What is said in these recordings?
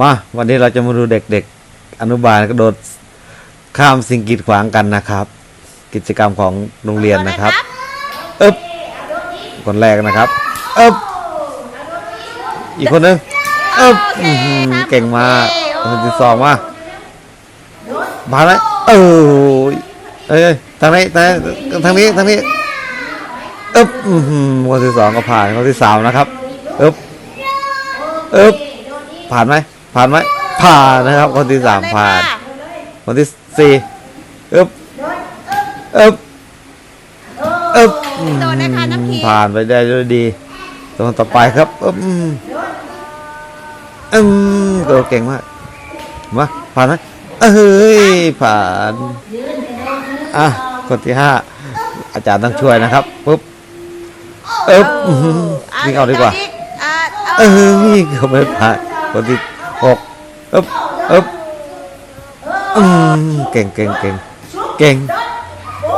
มาวันนี้เราจะมาดูเด็กๆอนุบาลกระโดดข้ามสิ่งกีดขวางกันนะครับ กิจกรรมของโรงเรียนนะครับอึ๊บคนแรกนะครับอึ๊บอีกคนนึงอึ๊บอื้อหือเก่งมากคนที่สองมาผ่านไหมเออเอ้ยทางนี้ทางนี้ทางนี้ทางนี้อึ๊บอื้อหือคนที่สองก็ผ่านคนที่สามนะครับอึ๊บอึ๊บผ่านไหม ผ่านไหมผ่านนะครับ คนที่สามผ่าน คนที่สี่อึ๊บอึ๊บอึ๊บอืมโดนนะคะน้ำขิงผ่านไปได้ด้วยดีตรงต่อไปครับอึ๊บอืมอืมโดเก่งมากมาผ่านไหมเอ้ยผ่านอะคนที่ห้าอาจารย์ต้องช่วยนะครับปุ๊บอึ๊บอื้อหือวิ่งเอาดีกว่าอะเอเอาอเขาไม่ผ่านคนที่ หกอึ๊บอึ๊บอืมเก่งเก่งเก่งเก่ง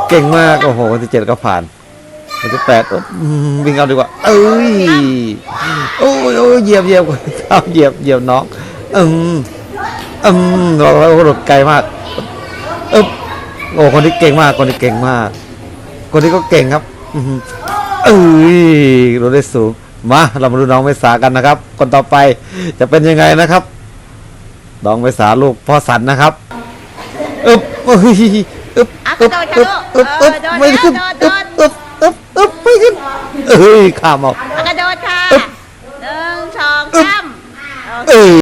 เก่งมาก โอ้โหคนที่เจ็ดก็ผ่านคนที่แปดอึ๊บวิ่งเอาดีกว่า เอ้ยโอ้ยโอ้ยเหยียบเหยียบเท้าเหยียบเหยียบน้องอืมอืมเราเราเราไกลมากอึ๊บโอ้คนที่เก่งมาก คนที่เก่งมาก คนที่ก็เก่งครับ อืมเอ้ยเราได้สูง มาเรามาดูน้องเมษากันนะครับ คนต่อไปจะเป็นยังไงนะครับน้องเมษาลูกพ่อสันนะครับอึ๊บเอ้ยอึ๊บอะกระโดดค่ะลูกอึ๊บเออึ๊อบโดดไม่แล้วขึ้นโดดโดอึ๊บดอึ๊บอึ๊บอึ๊บไม่ขึ้นเอ้ยข้ามเอากระโดดค่ะอึ๊บหนึ่งสองอึ๊บสามเอ้ย